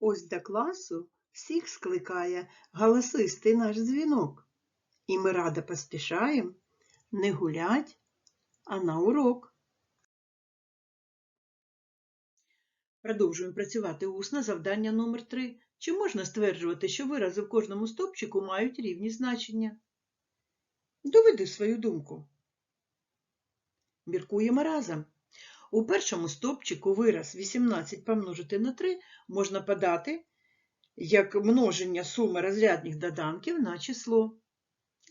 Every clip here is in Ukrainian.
Ось до класу всіх скликає голосистий наш дзвінок. І ми радо поспішаємо не гулять, а на урок. Продовжуємо працювати усно завдання номер 3. Чи можна стверджувати, що вирази в кожному стовпчику мають рівні значення? Доведи свою думку. Міркуємо разом. У першому стовпчику вираз 18 помножити на 3 можна подати як множення суми розрядних доданків на число.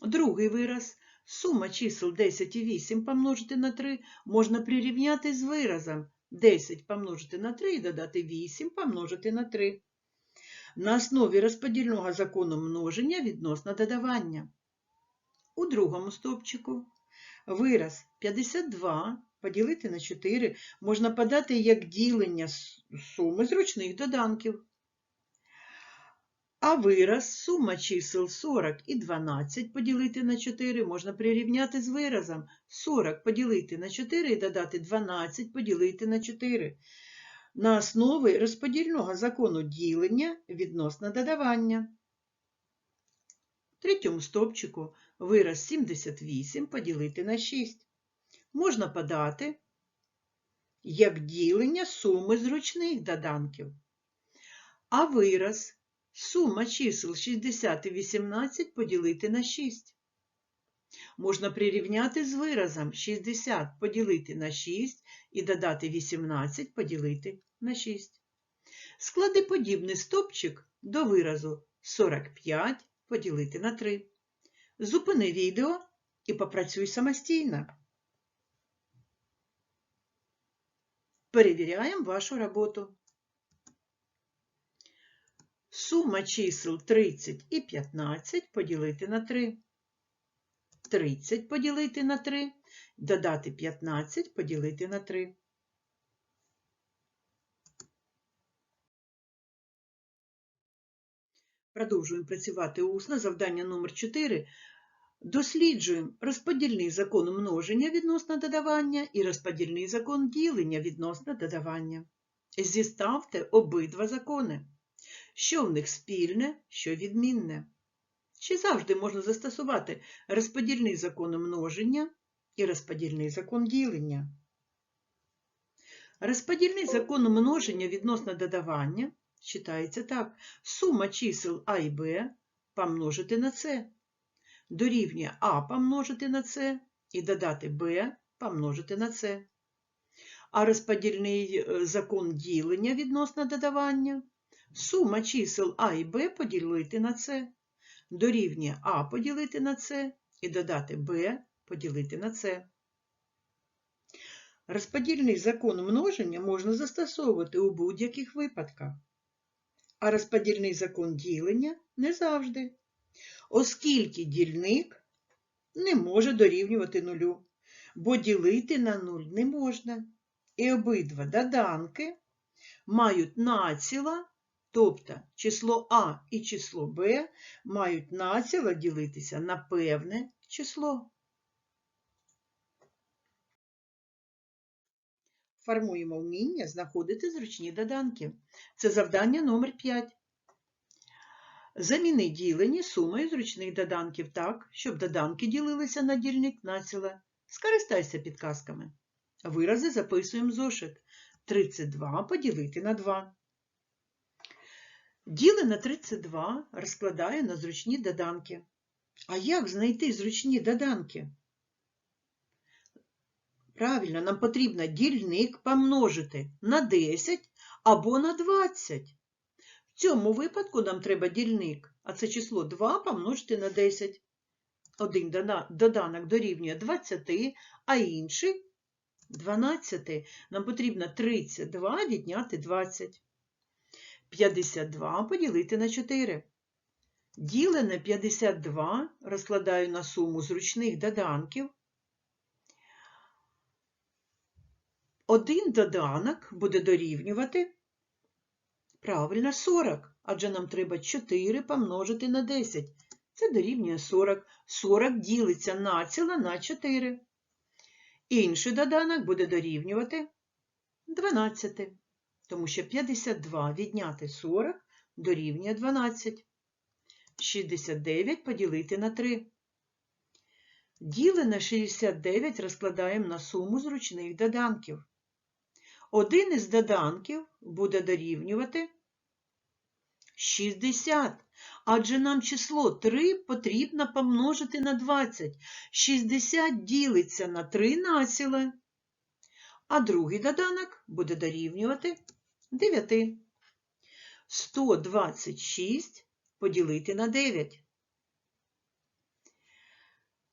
Другий вираз сума чисел 10 і 8 помножити на 3 можна прирівняти з виразом 10 помножити на 3 і додати 8 помножити на 3. На основі розподільного закону множення відносно додавання. У другому стовпчику вираз 52 поділити на 4 можна подати як ділення суми зручних доданків. А вираз сума чисел 40 і 12 поділити на 4 можна прирівняти з виразом 40 поділити на 4 і додати 12 поділити на 4 на основі розподільного закону ділення відносно додавання. В третьому стовпчику вираз 78 поділити на 6 можна подати як ділення суми зручних доданків. А вираз сума чисел 60 і 18 поділити на 6. Можна прирівняти з виразом 60 поділити на 6 і додати 18 поділити на 6. Склади подібний стопчик до виразу 45 поділити на 3. Зупини відео і попрацюй самостійно. Перевіряємо вашу роботу. Сума чисел 30 і 15 поділити на 3. 30 поділити на 3, додати 15 поділити на 3. Продовжуємо працювати усно. Завдання номер 4. Досліджуємо розподільний закон множення відносно додавання і розподільний закон ділення відносно додавання. Зіставте обидва закони. Що в них спільне, що відмінне. Чи завжди можна застосувати розподільний закон множення і розподільний закон ділення? Розподільний закон множення відносно додавання читається так. Сума чисел А і Б помножити на С. Дорівнює А помножити на С і додати Б помножити на С. А розподільний закон ділення відносно додавання сума чисел А і Б поділити на С. Дорівнює А поділити на С і додати Б поділити на С. Розподільний закон множення можна застосовувати у будь-яких випадках, а розподільний закон ділення не завжди, оскільки дільник не може дорівнювати нулю, бо ділити на нуль не можна. І обидва доданки мають націла, тобто число А і число Б мають націла ділитися на певне число. Формуємо вміння знаходити зручні доданки. Це завдання номер 5. Заміни ділені сумою зручних доданків так, щоб доданки ділилися на дільник націла. Скористайся підказками. Вирази записуємо зошит. 32 поділити на 2. Діли на 32 розкладаю на зручні доданки. А як знайти зручні доданки? Правильно, нам потрібно дільник помножити на 10 або на 20. В цьому випадку нам треба дільник, а це число 2 помножити на 10. Один доданок дорівнює 20, а інший 12. Нам потрібно 32 відняти 20. 52 поділити на 4. Ділене 52 розкладаю на суму зручних доданків. Один доданок буде дорівнювати, правильно, 40, адже нам треба 4 помножити на 10. Це дорівнює 40. 40 ділиться націла на 4. Інший доданок буде дорівнювати 12. тому що 52 відняти 40 дорівнює 12. 69 поділити на 3. Ділене 69 розкладаємо на суму зручних доданків. Один із доданків буде дорівнювати 60, адже нам число 3 потрібно помножити на 20. 60 ділиться на 3 націле, а другий доданок буде дорівнювати 9. 126 поділити на 9.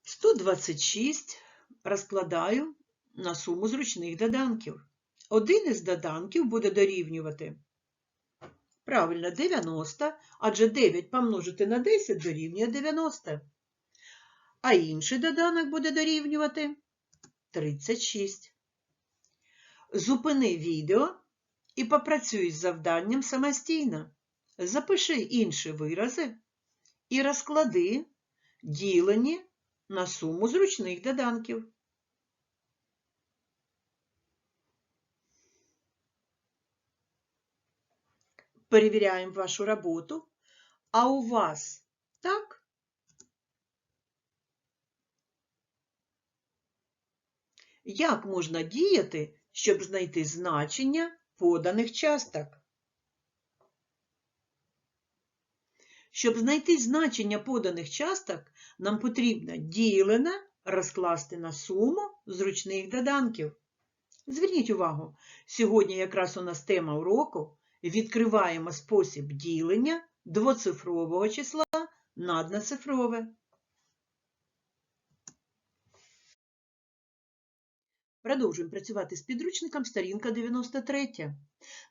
126 розкладаю на суму зручних доданків. Один із доданків буде дорівнювати. Правильно, 90, адже 9 помножити на 10 дорівнює 90. А інший доданок буде дорівнювати 36. Зупини відео і попрацюй з завданням самостійно. Запиши інші вирази і розклади ділені на суму зручних доданків. Перевіряємо вашу роботу. А у вас так? Як можна діяти, щоб знайти значення поданих часток? Щоб знайти значення поданих часток, нам потрібно ділене розкласти на суму зручних доданків. Зверніть увагу, сьогодні якраз у нас тема уроку відкриваємо спосіб ділення двоцифрового числа на одноцифрове. Продовжуємо працювати з підручником сторінка 93.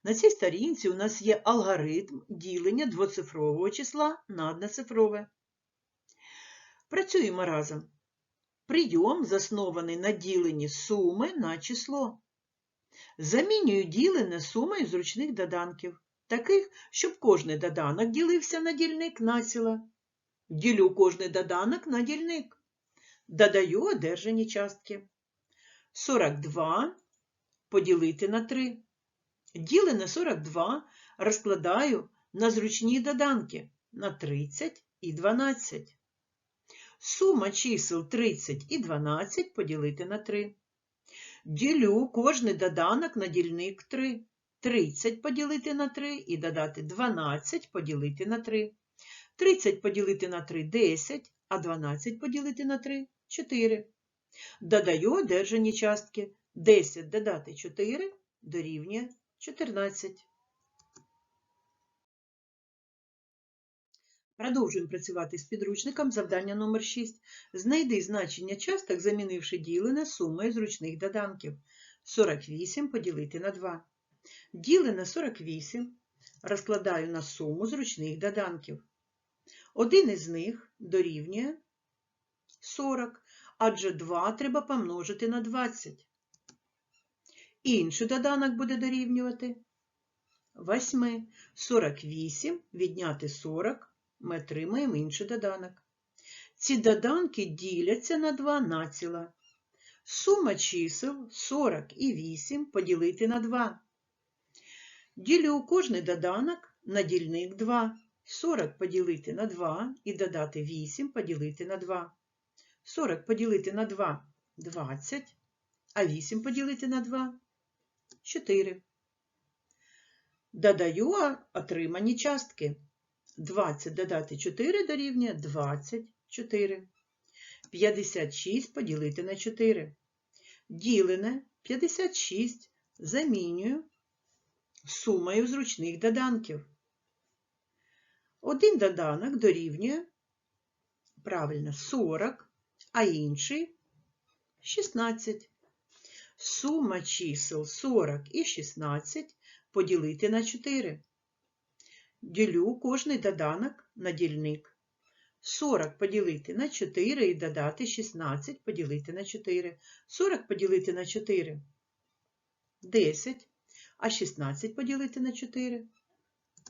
На цій сторінці у нас є алгоритм ділення двоцифрового числа на одноцифрове. Працюємо разом. Прийом заснований на діленні суми на число. Замінюю ділене сумою зручних доданків, таких, щоб кожний доданок ділився на дільник націла. Ділю кожний доданок на дільник. Додаю одержані частки. 42 поділити на 3. Ділене 42 розкладаю на зручні доданки на 30 і 12. Сума чисел 30 і 12 поділити на 3. Ділю кожний доданок на дільник 3. 30 поділити на 3 і додати 12 поділити на 3. 30 поділити на 3 – 10, а 12 поділити на 3 – 4. Додаю одержані частки. 10 додати 4 дорівнює 14. Продовжуємо працювати з підручником завдання номер 6. Знайди значення часток, замінивши ділене сумою зручних доданків. 48 поділити на 2. Ділене 48 розкладаю на суму зручних доданків. Один із них дорівнює 40, адже 2 треба помножити на 20. Інший доданок буде дорівнювати 8. 48 відняти 40 ми отримаємо інший доданок. Ці доданки діляться на 2 націла. Сума чисел 40 і 8 поділити на 2. Ділю кожний доданок на дільник 2. 40 поділити на 2 і додати 8 поділити на 2. 40 поділити на 2 20, а 8 поділити на 2 4. Додаю отримані частки. 20 додати 4 дорівнює 24. 56 поділити на 4. Ділене 56 замінюю сумою зручних доданків. Один доданок дорівнює, правильно, 40, а інший 16. Сума чисел 40 і 16 поділити на 4. Ділю кожний доданок на дільник. 40 поділити на 4 і додати 16 поділити на 4. 40 поділити на 4 10, а 16 поділити на 4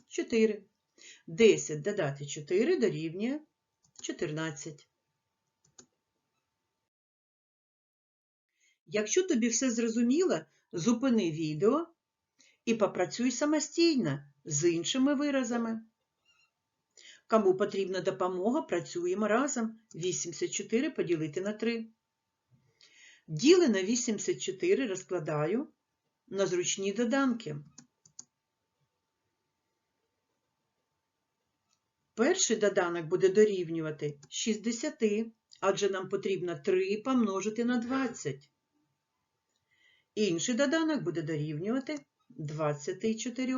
4. 10 додати 4 дорівнює 14. Якщо тобі все зрозуміло, зупини відео і попрацюй самостійно з іншими виразами. Кому потрібна допомога, працюємо разом. 84 поділити на 3. Діли на 84 розкладаю на зручні доданки. Перший доданок буде дорівнювати 60, адже нам потрібно 3 помножити на 20. Інший доданок буде дорівнювати 24.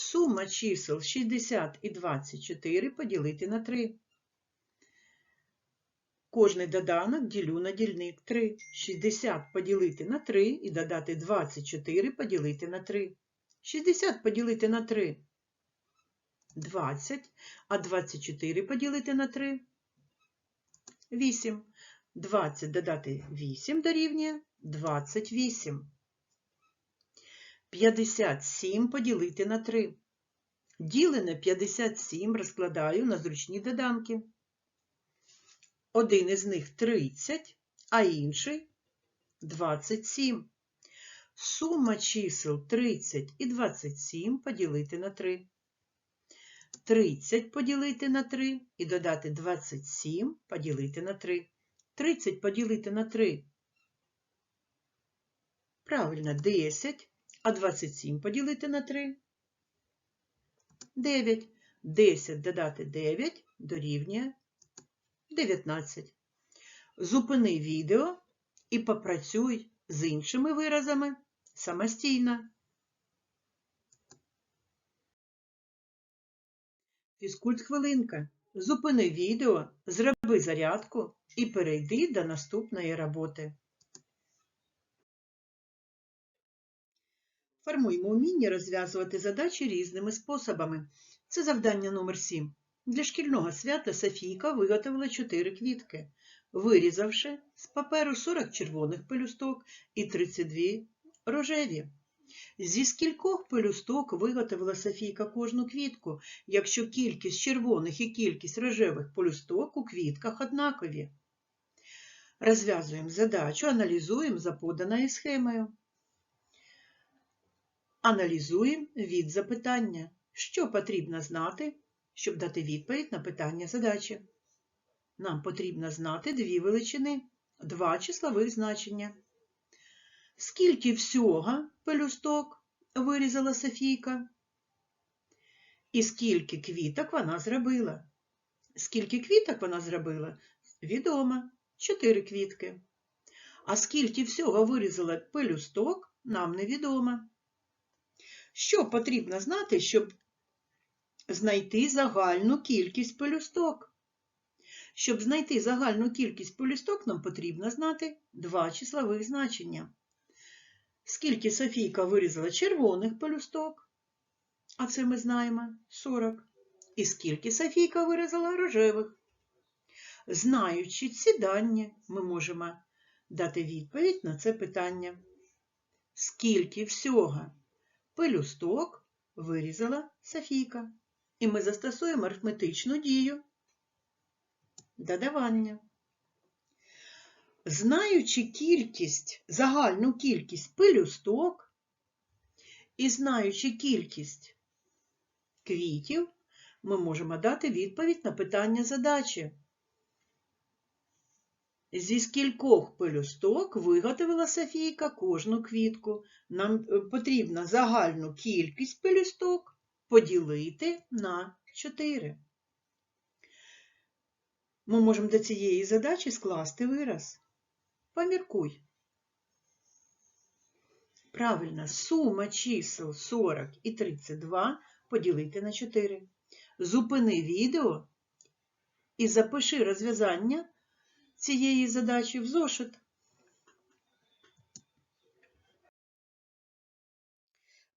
Сума чисел 60 і 24 поділити на 3. Кожний доданок ділю на дільник 3. 60 поділити на 3 і додати 24 поділити на 3. 60 поділити на 3 20, а 24 поділити на 3 8. 20 додати 8 дорівнює 28. 57 поділити на 3. Ділене 57 розкладаю на зручні доданки. Один із них 30, а інший 27. Сума чисел 30 і 27 поділити на 3. 30 поділити на 3 і додати 27 поділити на 3. 30 поділити на 3. Правильно, 10. А 27 поділити на 3. 9. 10 додати 9 дорівнює 19. Зупини відео і попрацюй з іншими виразами самостійно. Фізкульт хвилинка. Зупини відео, зроби зарядку і перейди до наступної роботи. Формуємо вміння розв'язувати задачі різними способами. Це завдання номер 7. Для шкільного свята Софійка виготовила 4 квітки, вирізавши з паперу 40 червоних пелюсток і 32 рожеві. Зі скількох пелюсток виготовила Софійка кожну квітку, якщо кількість червоних і кількість рожевих пелюсток у квітках однакові. Розв'язуємо задачу, аналізуємо за поданою схемою. Аналізуємо від запитання. Що потрібно знати, щоб дати відповідь на питання задачі? Нам потрібно знати дві величини, два числових значення. Скільки всього пелюсток вирізала Софійка? І скільки квіток вона зробила? Скільки квіток вона зробила? Відомо. Чотири квітки. А скільки всього вирізала пелюсток, нам невідомо. Що потрібно знати, щоб знайти загальну кількість пелюсток? Щоб знайти загальну кількість пелюсток, нам потрібно знати два числових значення. Скільки Софійка вирізала червоних пелюсток, а це ми знаємо 40. І скільки Софійка вирізала рожевих. Знаючи ці дані, ми можемо дати відповідь на це питання. Скільки всього пелюсток вирізала Софійка. І ми застосуємо арифметичну дію додавання. Знаючи кількість, загальну кількість пелюсток і знаючи кількість квітів, ми можемо дати відповідь на питання задачі. Зі скількох пелюсток виготовила Софійка кожну квітку. Нам потрібно загальну кількість пелюсток поділити на 4. Ми можемо до цієї задачі скласти вираз. Поміркуй. Правильно, сума чисел 40 і 32 поділити на 4. Зупини відео і запиши розв'язання цієї задачі в зошит.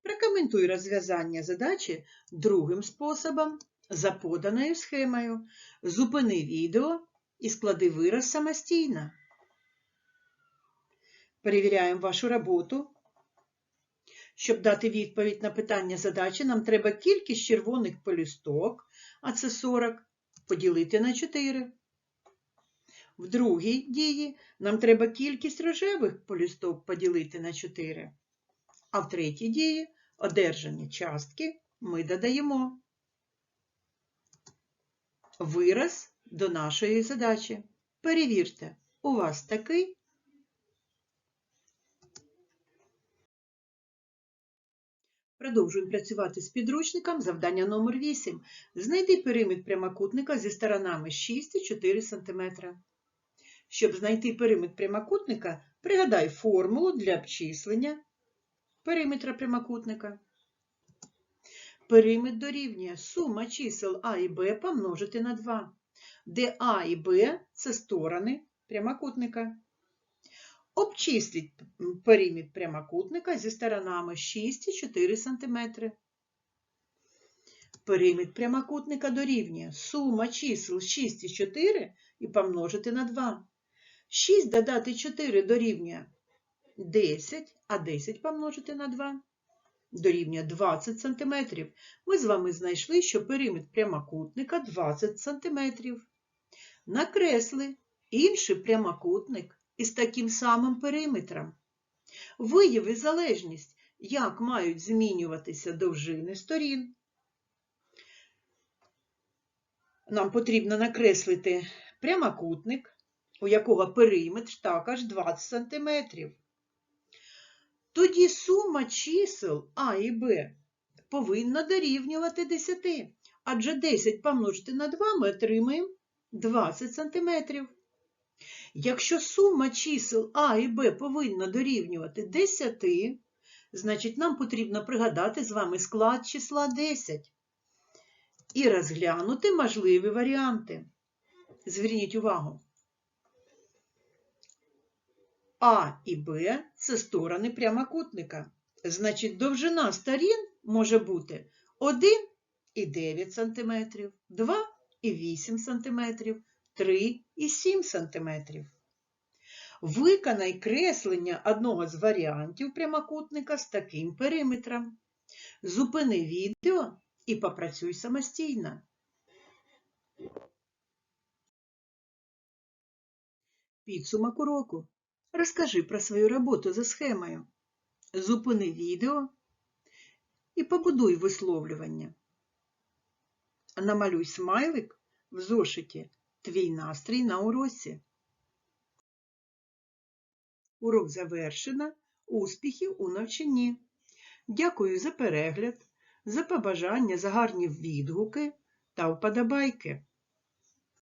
Прокоментуй розв'язання задачі другим способом за поданою схемою. Зупини відео і склади вираз самостійно. Перевіряємо вашу роботу. Щоб дати відповідь на питання задачі, нам треба кількість червоних полісток, а це 40, поділити на 4. В другій дії нам треба кількість рожевих полісток поділити на 4. А в третій дії одержані частки ми додаємо вираз до нашої задачі. Перевірте, у вас такий. Продовжуємо працювати з підручником. Завдання номер 8. Знайди периметр прямокутника зі сторонами 6 і 4 см. Щоб знайти периметр прямокутника, пригадай формулу для обчислення периметра прямокутника. Периметр дорівнює сума чисел А і Б помножити на 2, де А і Б – це сторони прямокутника. Обчисліть периметр прямокутника зі сторонами 6 і 4 см. Периметр прямокутника дорівнює сума чисел 6 і 4 і помножити на 2. 6 додати 4 дорівнює 10, а 10 помножити на 2 дорівнює 20 см. Ми з вами знайшли, що периметр прямокутника 20 см. Накресли інший прямокутник із таким самим периметром. Вияви залежність, як мають змінюватися довжини сторін. Нам потрібно накреслити прямокутник, у якого периметр також 20 см. Тоді сума чисел А і Б повинна дорівнювати 10, адже 10 помножити на 2 ми отримаємо 20 см. Якщо сума чисел А і Б повинна дорівнювати 10, значить нам потрібно пригадати з вами склад числа 10 і розглянути можливі варіанти. Зверніть увагу. А і Б це сторони прямокутника. Значить, довжина сторін може бути 1 і 9 см, 2 і 8 см, 3 і 7 см. Виконай креслення одного з варіантів прямокутника з таким периметром. Зупини відео і попрацюй самостійно. Підсумок уроку. Розкажи про свою роботу за схемою. Зупини відео і побудуй висловлювання. Намалюй смайлик в зошиті Твій настрій на уроці. Урок завершено. Успіхів у навчанні. Дякую за перегляд, за побажання, за гарні відгуки та вподобайки.